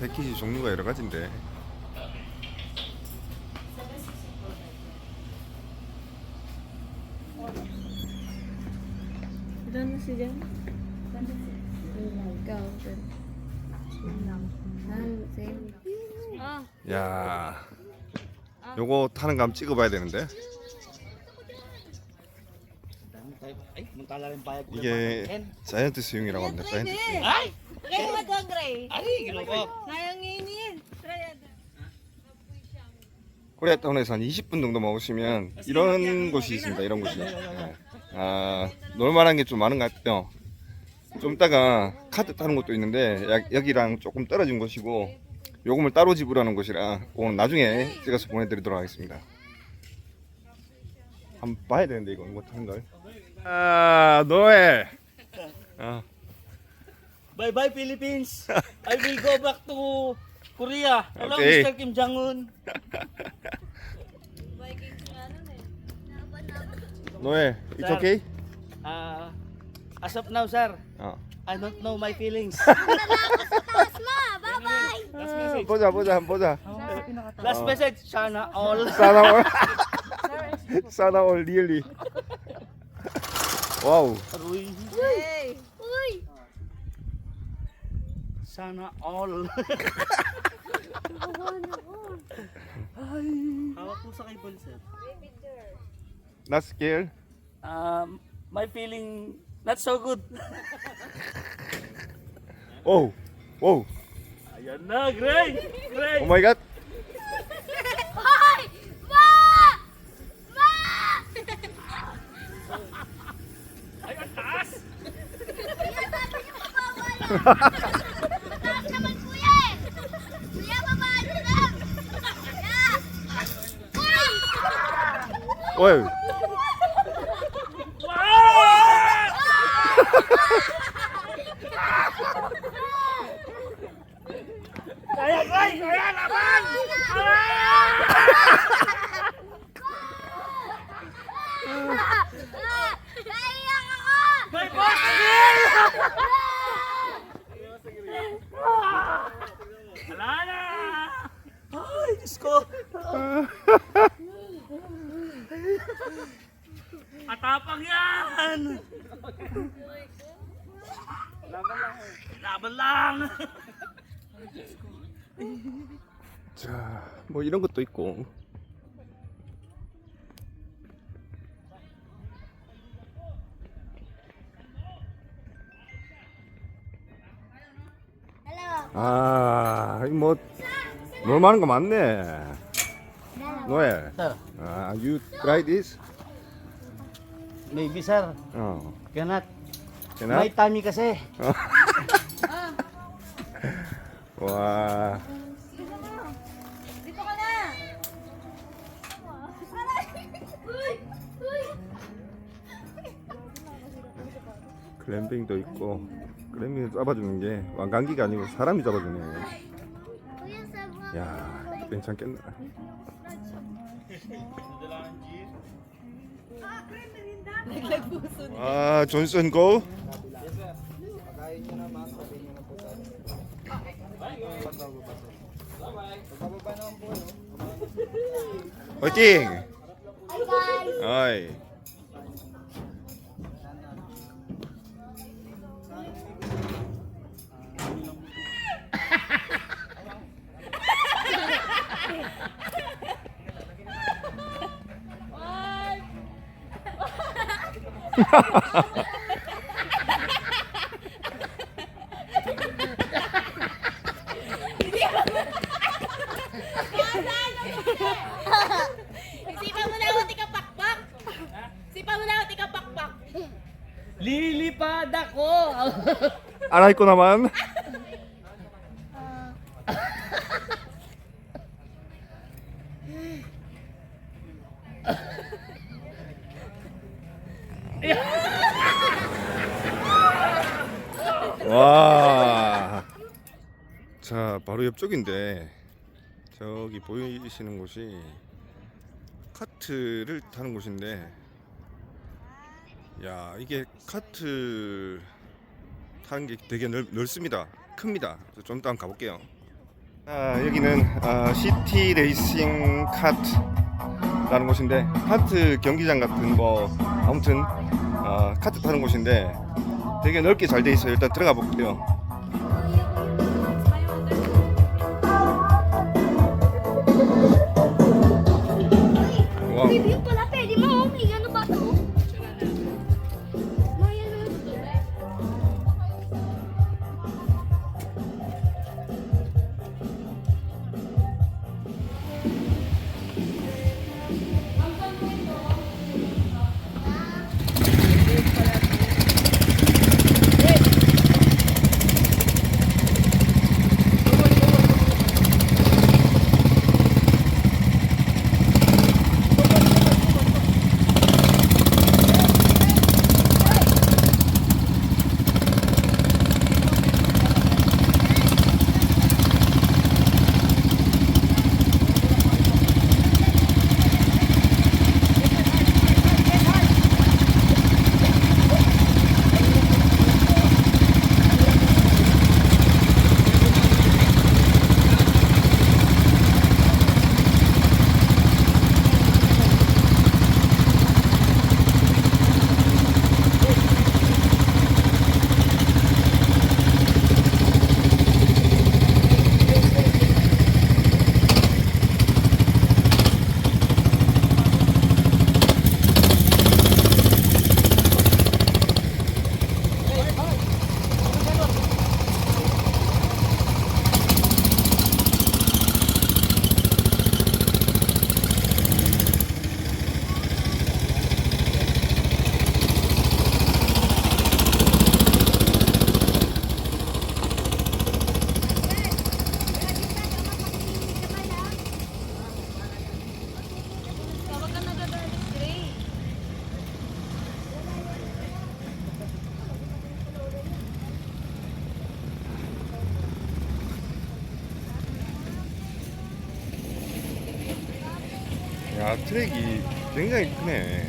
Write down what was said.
패키지 종류가 여러 가지인데. Jan? Ikaw, Jan. Ah, 야, 요거 타는 감 찍어봐야 되는데. 이게 자이언트 스윙이라고 합니다. 자이언트 스윙. Ay! Kaya mo ito, Gray. Ay, ginoo. Nayanginin. Try it. 코리아타운에서 한 20분 정도 먹으시면 이런 곳이 있습니다. 이런 곳이. 예. 아, 놀만한 게 좀 많은 것 같아요. 좀 이따가 카드 타는 것도 있는데 야- 여기랑 조금 떨어진 곳이고 요금을 따로 지불하는 곳이라 오늘 나중에 찍어서 보내드리도록 하겠습니다. 한번 봐야 되는데 이거 이거 타는 걸. 아, 노예. 아, Bye bye Philippines. I will go back to Korea. Hello Okay. Mr. Kim Jong-un. 노예, it's Sir. okay? Ah, as of now, sir, 어. I don't know my feelings. 아, 보자, 보자, 한번 보자. Last message, sana all. 사나 Sana all yearly. Eh. Wow. Aroy. Hey. Uy. Sana all. Ay. Hawak po sa kay Balser. Not scared? Um, my feeling not so good. oh. Wow. Ayan na, Gray! Gray! Oh my God! Ay, ang taas! Kuya, mabawal. Mataas naman, kuya eh. Kuya, babaan ka lang. Kuya! Uy! Oy. Yan! Laban lang. Laban lang! 자, 뭐 이런 것도 있고. Hello. 아, 이뭐 놀만한 거 많네. Sir, 아, you try this? Maybe sir, 어. cannot. Cannot? May tummy kasi. 와. Dito ka na! Uy! Uy! 글램핑도 있고. 글램핑을 잡아주는 게 왕관기가 아니고 사람이 잡아주네. Kuya, sabang. 야, 괜찮겠네. Naglag puso din. Ah, Johnson Co. Pagkain nyo naman, sabihin nyo na po sa amin. Pagbababa naman po. Oting! Hi guys! Oy! Isipan mo na ako, tika pakpak! Isipan mo na ako, tika pakpak! Lilipad ako! Aray ko naman. 와. 자, 바로 옆쪽인데 저기 보이시는 곳이 카트를 타는 곳인데 야 이게 카트 타는 게 되게 넓, 넓습니다. 큽니다. 좀 이따 가볼게요. 아, 여기는 아, 시티 레이싱 카트라는 곳인데 카트 경기장 같은 뭐 아무튼 아, 카트 타는 곳인데 되게 넓게 잘 돼 있어요. 일단 들어가 볼게요. 와, 야 트랙이 굉장히 크네.